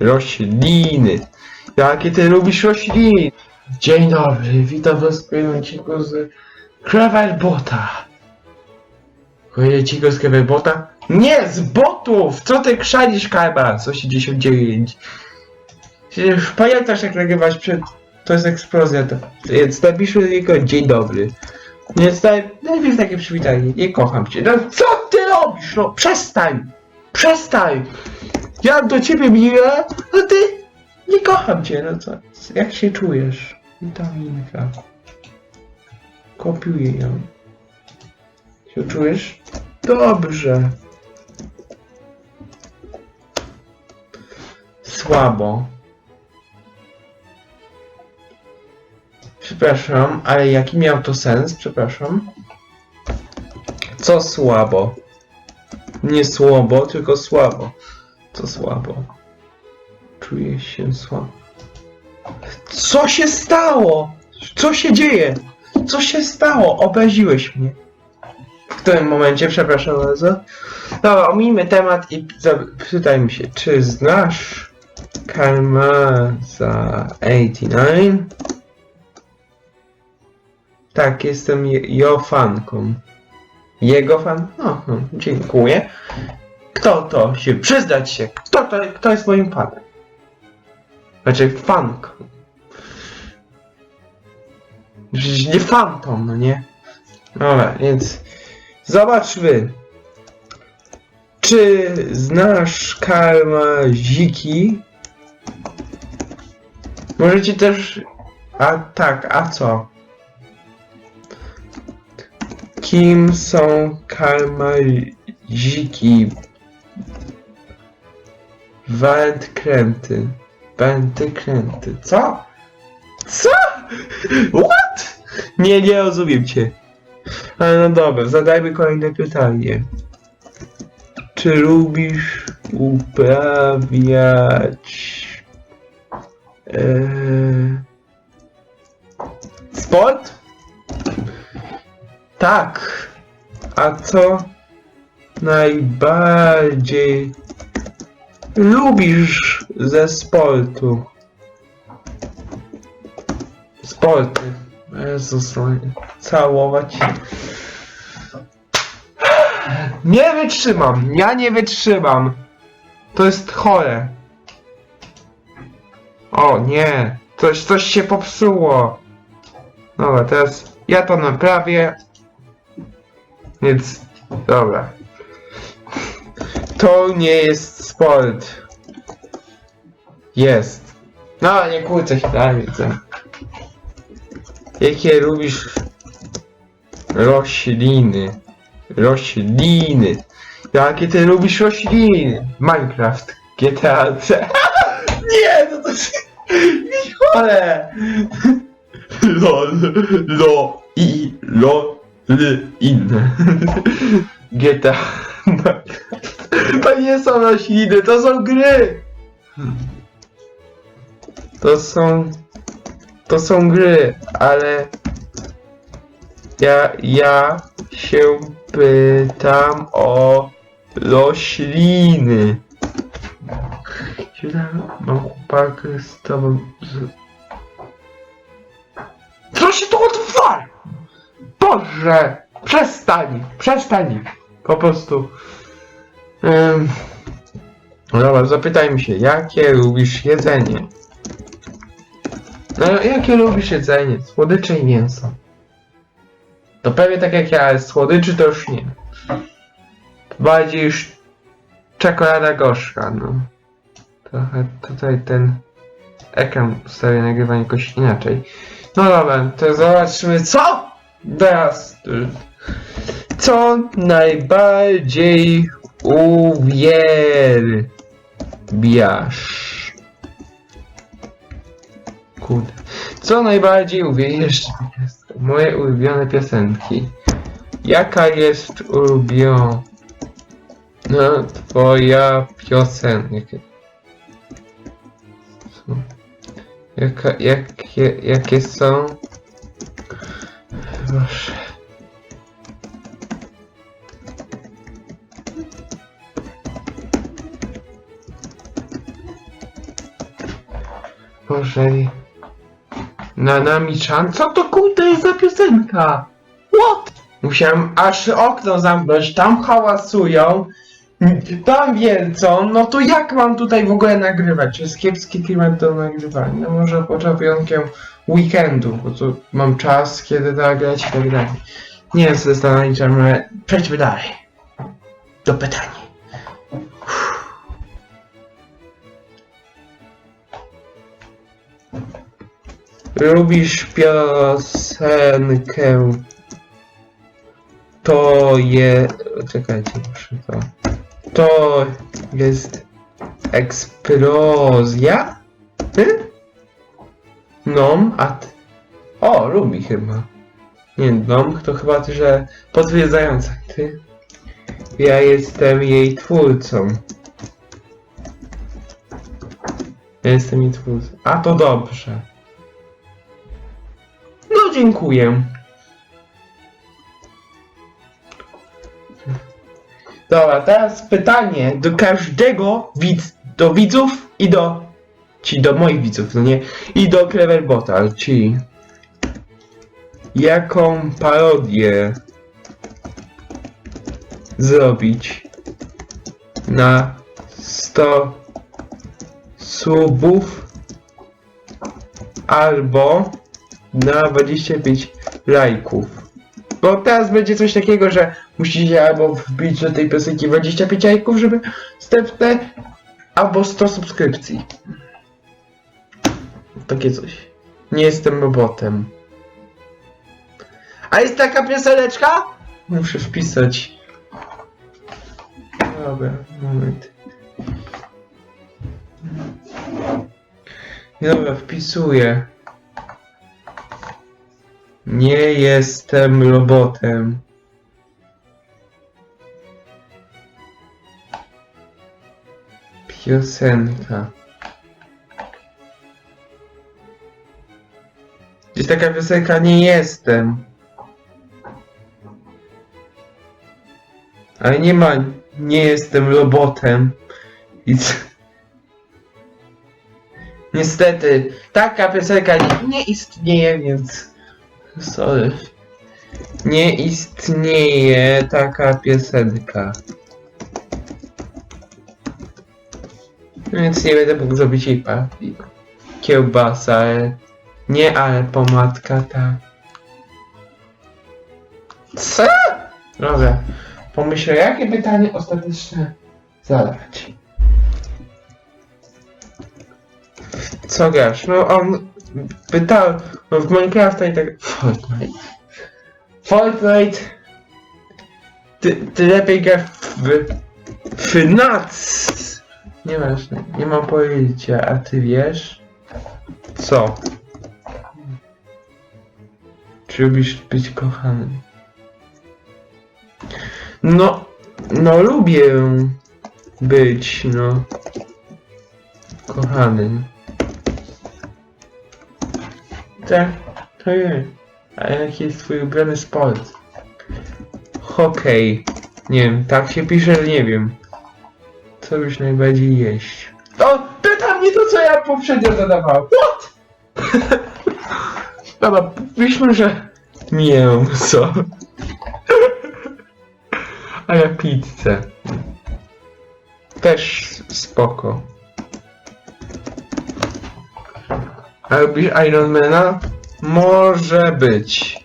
Rośliny. Jakie ty lubisz rośliny? Dzień dobry, witam was w kolejnym odcinku z Kravelbota. Kolejny z Kravelbota? Nie, z botów! Co ty krzanisz, Karma? 189. Przecież pamiętasz jak nagrywać przed... To jest eksplozja, to... Więc napiszmy niego dzień dobry. Więc naj... najpierw takie przywitanie. Nie kocham cię. No co ty robisz? No przestań! Przestań! Ja do ciebie miłe, a ty nie kocham cię, no co? Jak się czujesz? Witaminka. Kopiuję ją. Się czujesz? Dobrze. Słabo. Przepraszam, ale jaki miał to sens? Przepraszam. Co słabo? Nie słabo, tylko słabo. Co słabo? Czuję się słabo. Co się stało? Co się dzieje? Co się stało? Obraziłeś mnie. W którym momencie, przepraszam bardzo. Dobra, omijmy temat i zapytajmy się, czy znasz Karmaza 89? Tak, jestem je- jo fanką. Jego fan? No, no, dziękuję. Kto to się? Przyznać się! Kto to, kto jest moim fanem? Znaczy fanką. Przecież nie fantom, no nie? Dobra, więc zobaczmy. Czy znasz Karma Ziki? Możecie też... A tak, a co? Kim są Ziki? Wędkręty. Wędkręty. Co? Co? What? Nie, nie rozumiem cię. Ale no dobra, zadajmy kolejne pytanie. Czy lubisz uprawiać Eee... Sport? Tak. A co najbardziej lubisz ze sportu? Sporty. Jezus, całować. Nie wytrzymam. Ja nie wytrzymam. To jest chore. O nie. Coś, coś się popsuło. Dobra, teraz ja to naprawię. Więc, dobra. To nie jest sport. Jest. No, nie kłócę się dalej. Co? Jakie lubisz rośliny? Rośliny. Jakie ty lubisz rośliny? Minecraft. GTA. Nie, no to Ale. Lol, lo, i, lo, l, inne. GTA. To nie są rośliny, to są gry. To są... To są gry, ale... Ja, ja się pytam o rośliny. Mam chłopakę z tobą... Z... Co się tu odwala? Boże! Przestań! Przestań! Po prostu... Um, dobra, zapytajmy się, jakie lubisz jedzenie? No, jakie lubisz jedzenie? Słodycze i mięso. To pewnie tak jak ja, ale słodyczy to już nie. Bardziej już czekolada gorzka, no. Trochę tutaj ten ekran ustawię nagrywanie jakoś inaczej. No dobra, to zobaczmy co teraz. Co najbardziej uwielbiasz? Kurde. Co najbardziej uwielbiasz? Moje ulubione piosenki. Jaka jest ulubiona twoja piosenka? Jaka, jakie, jakie są? Boże. Na nami Chan? Co to kurde jest za piosenka? What? Musiałem aż okno zamknąć, tam hałasują, tam wielcą, no to jak mam tutaj w ogóle nagrywać? Jest kiepski klimat do nagrywania? No może początkiem weekendu, bo tu mam czas, kiedy nagrać i tak dalej. Nie wiem, co zastanawiam, ale przejdźmy dalej. Do pytań. Lubisz piosenkę? To je... Czekajcie, muszę to... To jest... Eksplozja? Ty? Nom, a ty... O, lubi chyba. Nie, nom to chyba ty, że potwierdzająca. Ty? Ja jestem jej twórcą. Ja jestem jej twórcą. A to dobrze. Dziękuję. Dobra, teraz pytanie do każdego widz, do widzów i do, ci do moich widzów, no nie, i do Cleverbota, ci jaką parodię zrobić na 100 subów albo na 25 lajków. Bo teraz będzie coś takiego, że musicie albo wbić do tej piosenki 25 lajków, żeby następne, albo 100 subskrypcji. Takie coś. Nie jestem robotem. A jest taka pioseneczka? Muszę wpisać. Dobra, moment. Dobra, wpisuję. Nie jestem robotem. Piosenka. Jest taka piosenka nie jestem. Ale nie ma nie jestem robotem. I Niestety, taka piosenka nie, nie istnieje, więc sorry. Nie istnieje taka piosenka. Więc nie będę mógł zrobić jej partii. Kiełbasa, ale... Nie, ale pomadka ta. Co? Dobra. Pomyślę, jakie pytanie ostateczne zadać. Co grasz? No on pytał, no w Minecrafta i tak... Fortnite. Fortnite! Ty, ty lepiej grasz w... w NAC! Nieważne, nie mam pojęcia, a ty wiesz? Co? Czy lubisz być kochany? No, no lubię być, no, kochanym. Tak, to jest. A jaki jest twój ulubiony sport? Hokej. Nie wiem, tak się pisze, że nie wiem. Co byś najbardziej jeść? O, pyta mnie to, co ja poprzednio zadawałem. What? Dobra, piszmy, że mięso. A ja pizzę. Też spoko. Lubisz Ironmana? Może być.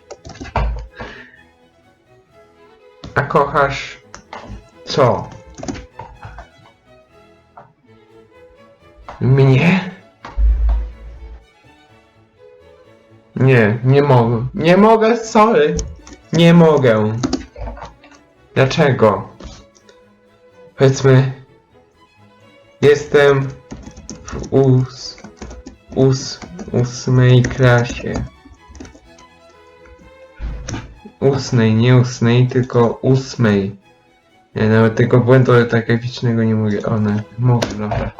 A kochasz co? Mnie? Nie, nie mogę. Nie mogę, sorry. Nie mogę. Dlaczego? Powiedzmy, jestem w ós, ós, ósmej klasie. Ósmej, nie ósmej, tylko ósmej. Ja nawet tego błędu ortograficznego nie mówię. One mówię, dobra.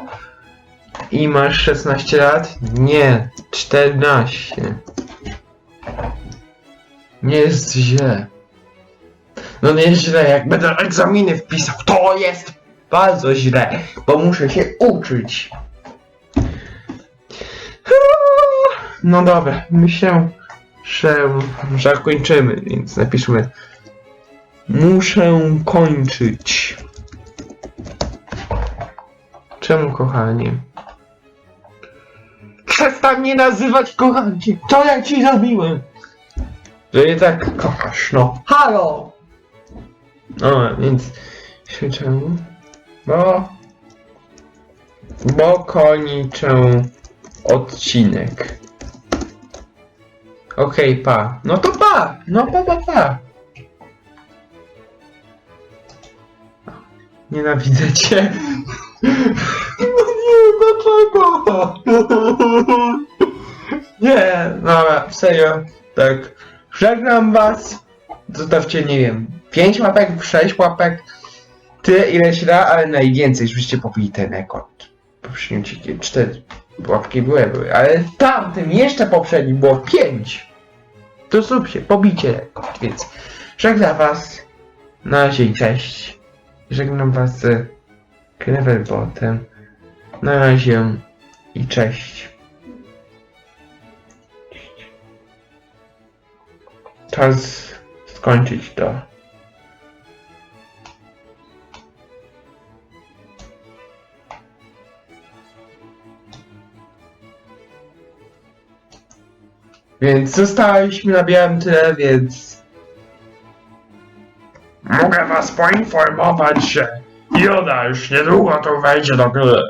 I masz 16 lat? Nie, 14. Nie jest źle. No nie źle, jak będę egzaminy wpisał, to jest bardzo źle, bo muszę się uczyć. No dobra, myślę, że, że kończymy, więc napiszmy Muszę kończyć. Czemu kochanie? Przestań mnie nazywać kochanie! Co ja ci zrobiłem? Że je tak kochasz, no. Halo! No, więc... Czemu? Bo... Bo kończę odcinek. Okej, pa. No to pa! No pa, pa, pa. Nienawidzę cię. No nie, dlaczego? Nie, dobra, serio. Tak. Żegnam was. Zostawcie, nie wiem, 5 łapek, 6 łapek. Tyle ile się da, ale najwięcej, żebyście pobili ten rekord. Poprzednim odcinkiem 4 łapki były, były, ale tamtym jeszcze poprzednim było 5. To zróbcie, pobicie rekord, więc żegnam was. Na razie i cześć. Żegnam was z Cleverbotem. Na razie i cześć. Czas skończyć to. Więc zostaliśmy na białym tyle, więc mogę was poinformować, że Joda już niedługo tu wejdzie do gry.